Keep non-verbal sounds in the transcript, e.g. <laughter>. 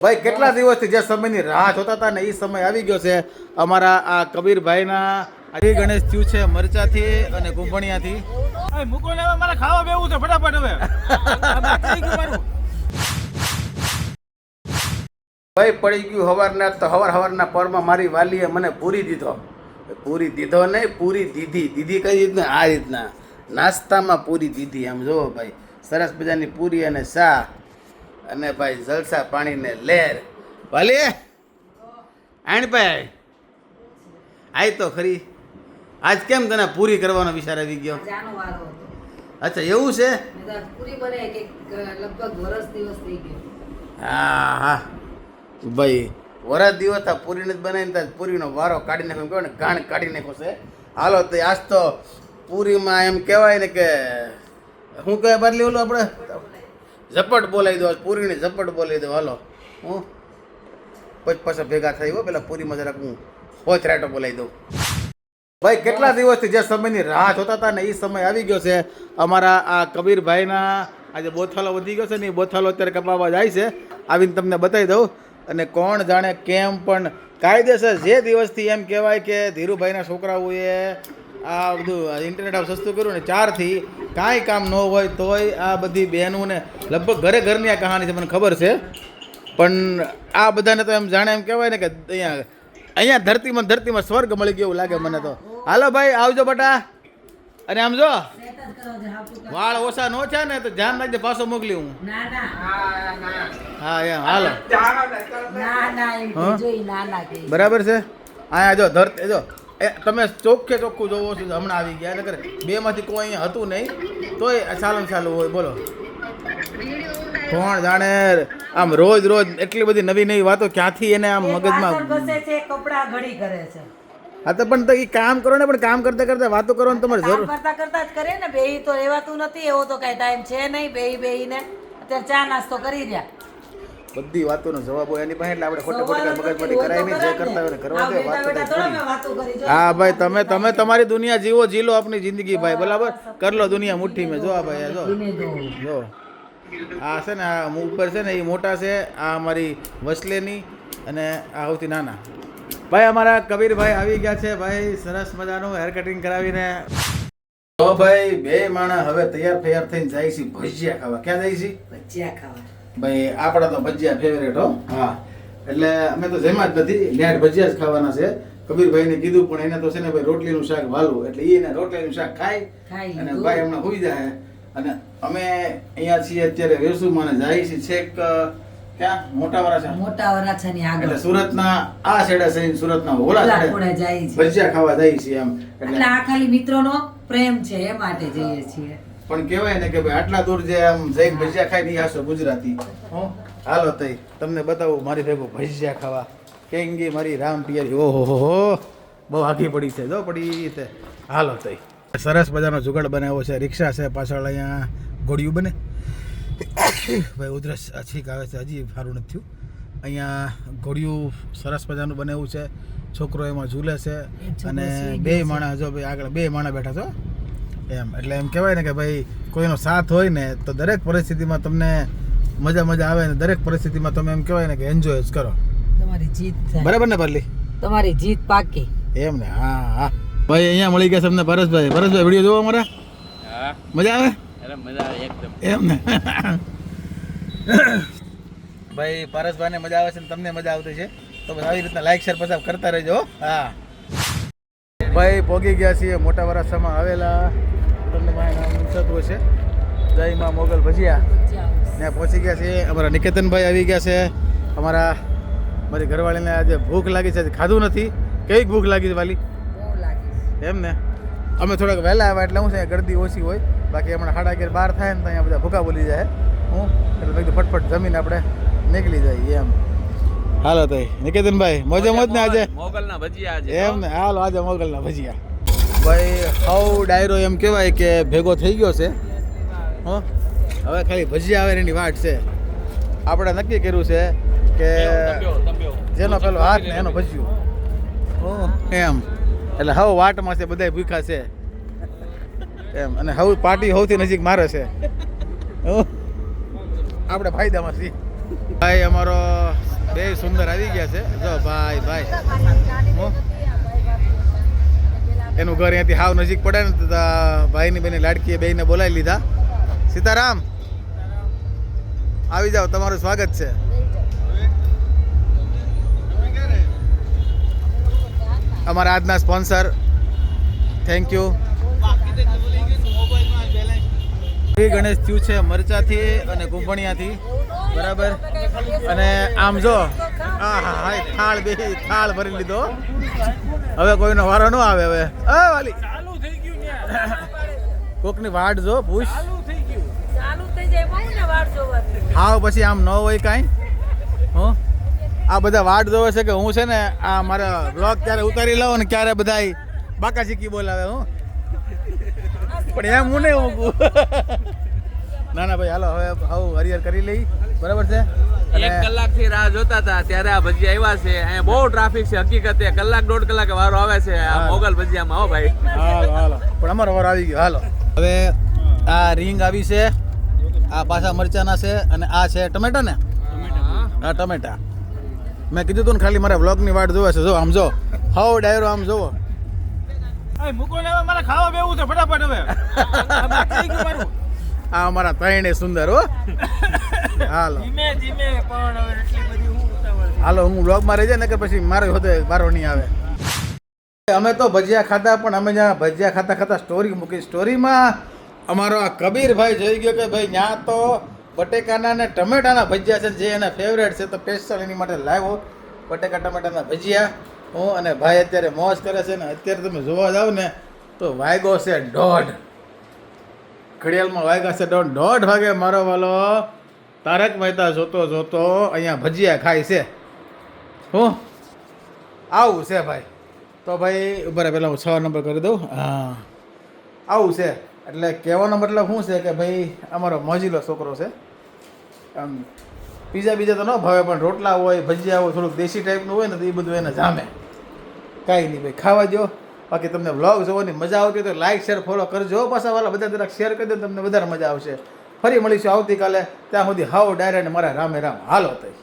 ભાઈ કેટલા દિવસથી જે સમયની રાહ જોતા હતા ને એ સમય આવી ગયો છે. અમારા આ કબીરભાઈના હરી ગણેશ થયું છે મરચાથી અને કુંભણિયાથી મૂકો ને હવે મારે ખાવા બેવું છે ફટાફટ હવે. ભાઈ પડી ગયું હવારના તો હવાર હવારના પરમાં મારી વાલીએ મને પૂરી દીધો. પૂરી દીધો નહીં પૂરી દીધી. દીધી કઈ રીતના? આ રીતના. નાસ્તામાં પૂરી દીધી આમ જુઓ ભાઈ. સરસ મજાની પૂરી અને શા અને ભાઈ જલસા પાણીને લેર. વાલી આણ ભાઈ. આય તો ખરી. આજ કેમ તને પૂરી કરવાનો વિચાર આવી ગયો? અચ્છા એવું છે? પૂરી બનાવી કે લગભગ વરસ દિવસ થઈ ગયો. હા હા. ભાઈ વરસ દિવસ આ પૂરી નથી બનાવીને ત્યાં પૂરીનો વારો કાઢી નાખ્યો. કહેવાય ને ગાણ કાઢી નાખ્યો છે. હાલો તો આજ તો પૂરીમાં એમ કહેવાય ને કે શું કહે બદલી ઓલું આપણે? ઝપટ બોલાવી દો પૂરીને ઝપટ બોલાવી દો, હાલો. હું? પછી પાછા ભેગા થઈ હો, પેલા પૂરીમાં જરાક હું પોચ રાટો બોલાવી દઉં. ભાઈ, કેટલા દિવસથી જે સમયની રાહ જોતા હતા ને એ સમય આવી ગયો છે. અમારા આ કબીરભાઈના આજે બોથાલો વધી ગયો છે ને એ બોથાલો અત્યારે કપાવવા જાય છે. આવીને તમને બતાવી દઉં. અને કોણ જાણે કેમ પણ કાયદેસર જે દિવસથી એમ કહેવાય કે ધીરુભાઈના છોકરાઓએ આ બધું ઇન્ટરનેટ આવ સસ્તું કર્યું ને ચારથી કાંઈ કામ ન હોય તોય આ બધી બહેનોને લગભગ ઘરે ઘરની આ કહાની છે મને ખબર છે. પણ આ બધાને તો એમ જાણે એમ કહેવાય ને કે અહીંયા અહીંયા ધરતીમાં ધરતીમાં સ્વર્ગ મળી ગયો એવું લાગે મને તો. હાલો ભાઈ આવજો બટા. અને આમ જો. વાળ ઓછા નો છે ને તો ધ્યાન રાખજે પાછો મોકલી હું. ના ના. હા એમ હાલો. ના ના એમ હા? કહેજો ઈ ના ના કહે બરાબર છે? અહીંયા જો ધરતી જો. તમે ચોખ્ખે ચોખ્ખું જોવો છો હમણાં આવી ગયા નકર બે માંથી કોઈ અહીંયા હતું નહીં તોય આ ચાલુ ને ચાલુ હોય બોલો. કોણ જાણે આમ રોજ રોજ એટલી બધી નવી નવી વાતો ક્યાંથી એને આમ મગજમાં ઘસે છે કપડા ઘડી કરે છે. હા તો પણ તો એ કામ કરો ને પણ કામ કરતા કરતા વાતો કરો ને તમારે જરૂર. કરતા કરતા જ કરે ને બેહી તો રહેવાતું નથી એવો તો કઈ ટાઈમ છે નહીં બેહી બેહીને. અત્યારે ચા નાસ્તો કરી રહ્યા. બધી વાતોનો જવાબ હોય એની પાસે એટલે આપણે ખોટે ખોટી મગજમારી કરાય નહીં જે કરતા હોય કરવા દે વાત તો બેટા કંઈ થોડા ખરી. મેં વાતો કરી જો. હા ભાઈ તમે તમે તમારી દુનિયા જીવો જીલો આપની જિંદગી ભાઈ બરાબર? કર લો દુનિયા મુઠ્ઠી મેં જો આ ભાઈ જો. જો. આ છે ને આ ઉપર છે ને એ મોટા છે આ અમારી વસલેની અને આ સૌથી નાના. ભાઈ અમારા કબીરભાઈ આવી ગયા છે ભાઈ સરસ મજાનું હેર કટિંગ કરાવીને. તો ભાઈ બે માણસ હવે તૈયાર તૈયાર થઈને જાય છે ભજીયા ખાવા. ક્યાં જાય છે? ભજીયા ખાવા. ભાઈ આપણા તો ભજીયા ફેવરેટ હો. હા. એટલે અમે તો જેમાં જ નથી નેટ ભજીયા જ ખાવાના છે. કબીરભાઈને કીધું પણ એને તો છે ને ભાઈ રોટલીનું શાક વાલું એટલે ઈ એને રોટલીનું શાક ખાય અને ભાઈ હમણાં હોઈ જાય. અને અમે અહીંયા છીએ અત્યારે વેસુમાં ને જાય છીએ છેક ક્યાં? મોટા વરાછા મોટા વરાછાની આગળ. એટલે સુરતના આ છેડે સહીન સુરતના ઓલા છેડે જાય છે. ભજીયા ખાવા જાય છે એમ. એટલે એટલે આ ખાલી મિત્રોનો પ્રેમ છે એ માટે જઈએ છીએ. પણ કહેવાય ને કે ભાઈ આટલા દૂર જે આમ જઈને ભજીયા ખાઈ નહીં આશો ગુજરાતી. હો. હાલો તઈ તમને બતાવું મારી ભેગું ભજીયા ખાવા. કેંગી મારી રામ પિયરી. ઓહો હો બહુ આઘી પડી છે જો પડી તે હાલો તઈ. સરસ મજાનો જુગાડ બનાવ્યો છે રિક્ષા છે પાછળ અહીંયા ઘોડિયું બને. ભાઈ ઉધરસ છીક આવે છે હજી સારું નથી થયું. અહીંયા ઘોડિયું સરસ મજાનું બનાવ્યું છે છોકરો એમાં ઝૂલે છે અને બે માણસ જો ભાઈ આગળ બે માણસ બેઠા છો એમ. એટલે એમ કહેવાય ને કે ભાઈ કોઈનો સાથ હોય ને તો દરેક પરિસ્થિતિમાં તમને મજા મજા આવે ને દરેક પરિસ્થિતિમાં તમે એમ કહેવાય ને કે એન્જોય જ કરો. તમારી જીત થાય. બરાબર ને પરલી તમારી જીત પાકી. એમ ને હા હા. ભાઈ અહીંયા મળી ગયા છે અમને પરેશભાઈ પરેશભાઈ વીડિયો જોવો અમારા? હા. મજા આવે? અરે મજા આવે એકદમ. એમ ને. <coughs> ભાઈ પરેશભાઈને મજા આવે છે ને તમને મજા આવતી છે? તો બસ આવી રીતના લાઈક શેર પસાર કરતા રહેજો હા. ભાઈ પોગી ગયા છીએ મોટા વરાસામાં આવેલા. મારું થતું હશે જય માં મોગલ ભજીયા. ત્યાં પહોંચી ગયા છે અમારા નિકેતનભાઈ આવી ગયા છે. અમારા મારી ઘરવાળીને આજે ભૂખ લાગી છે. ખાધું નથી. કેવી ભૂખ લાગી છે વાલી? એમ ને? અમે થોડાક વહેલા આવ્યા એટલે હું છે ગરદી ઓછી હોય. બાકી હમણાં સાડા અગિયાર બાર થાય ને તો અહીંયા બધા ભૂકા બોલી જાય. હું? એટલે બધું ફટફટ જમીને આપણે નીકળી જઈએ એમ. હાલો તો નિકેતનભાઈ મોજે મોજ ને આજે. મોગલના ભજીયા એમ ને? હાલો આજે મોગલના ભજીયા. ભાઈ, હાઉ ડાયરો એમ કહેવાય કે ભેગો થઈ ગયો છે. હો? હવે ખાલી ભજીયા આવે એની વાટ છે. આપણે નક્કી કર્યું છે કે જેનો પેલો હાથ ને એનો ભજ્યું. એમ. એટલે હવે વાટમાં છે બધા ભૂખા છે. એમ. અને હવે પાર્ટી સૌથી નજીક મારે છે. આપણે ફાયદામાં છીએ. ભાઈ, અમારો બે સુંદર આવી ગયા છે. જો ભાઈ ભાઈ? એનું ઘર અહીંયાથી હાવ નજીક પડે ને તો ભાઈની બેની લાડકીએ બેને બોલાવી લીધા. સીતારામ! આવી જાઓ, તમારું સ્વાગત છે. અમારા આજના sponsor thank you Shri Ganesh થયું છે મરચાથી અને કુંભણિયાથી બરાબર? અને આમ જો હા હા થાળ બે, થાળ ભરી લીધો. હવે કોઈનો વારો ન આવે હવે. અ વાલી. ચાલુ થઈ ગયું ને કોકની વાટ જો પૂછ. ચાલુ થઈ ગયું. ચાલુ થઈ જાય બહુ ને વાળ જોવાની? હા પછી આમ ન હોય કાંઈ. હો? આ બધા વાટ જોવે છે કે હું છે ને આ મારા બ્લોગ ક્યારે ઉતારી લઉં ને ક્યારે બધા બાકા શીખી બોલાવે હું? પણ એમ હું નહીં ઊંઘું. <laughs> ના ના ભાઈ હાલો હવે હાવ હરિહર કરી લઈ. બરાબર છે? એક કલાકથી રાહ જોતા હતા ત્યારે આ ભજીયા આવ્યા છે. અહીંયા બહુ ટ્રાફિક છે હકીકતે કલાક દોઢ કલાક વારો આવે છે આ મોગલ ભજીયામાં હો ભાઈ. હાલો હાલો. પણ અમારો વાર આવી ગયો હાલો. હવે આ રીંગ આવી છે આ પાછા મરચાના છે અને આ છે ટમેટા ને? હા ટમેટા. મેં કીધું તું ને ખાલી મારા બ્લોગની વાટ જોવે છે જો આમ જો. હાવ ડાયરો આમ જોવો. મૂકો ને મારે ખાવા બેવું છે ફટાફટ હવે. <laughs> આ અમારા ત્રણે સુંદર હો. હાલો. ધીમે ધીમે પણ હવે એટલી બધી હું. હાલો હું બ્લોગમાં રહી જાય ને પછી મારે હોતે બારો નહીં આવે. અમે તો ભજીયા ખાતા પણ અમે જ્યાં ભજીયા ખાતા ખાતા સ્ટોરી મૂકી સ્ટોરીમાં અમારો આ કબીરભાઈ જોઈ ગયો કે ભાઈ ત્યાં તો બટેકાના ને ટમેટાના ભજીયા છે જે એના ફેવરેટ છે તો સ્પેશિયલ એની માટે લાવ્યો. બટેકા ટમેટાના ભજીયા. હું અને ભાઈ અત્યારે મોજ કરે છે ને અત્યારે તમે જોવા જાઓ ને તો વાયગો છે દોઢ. ઘડિયાળમાં વાગ્યા છે દોઢ દોઢ વાગે મારો વાલો તારક મહેતા જોતો જોતો અહીંયા ભજીયા ખાય છે. હું? આવું છે ભાઈ. તો ભાઈ, ઊભા પહેલાં હું છ નંબર કરી દઉં. હા. આવું છે. એટલે કહેવાનો મતલબ શું છે કે ભાઈ, અમારો મોજીલો છોકરો છે. આમ, પીઝા બીજા તો ન ભાવે, પણ રોટલા હોય, ભજીયા હોય, થોડુંક દેશી ટાઈપનું હોય ને તો એ બધું એને જામે. કાંઈ નહીં ભાઈ, ખાવા દો બાકી તમને વ્લોગ જોવાની મજા આવતી હોય તો લાઈક શેર ફોલો કરજો. પાછા વાળા બધા જરાક શેર કરી દો તમને વધારે મજા આવશે. ફરી મળીશું આવતીકાલે. ત્યાં સુધી હાવ ડાયરેક્ટ મારા રામે રામ. હાલો તઈ.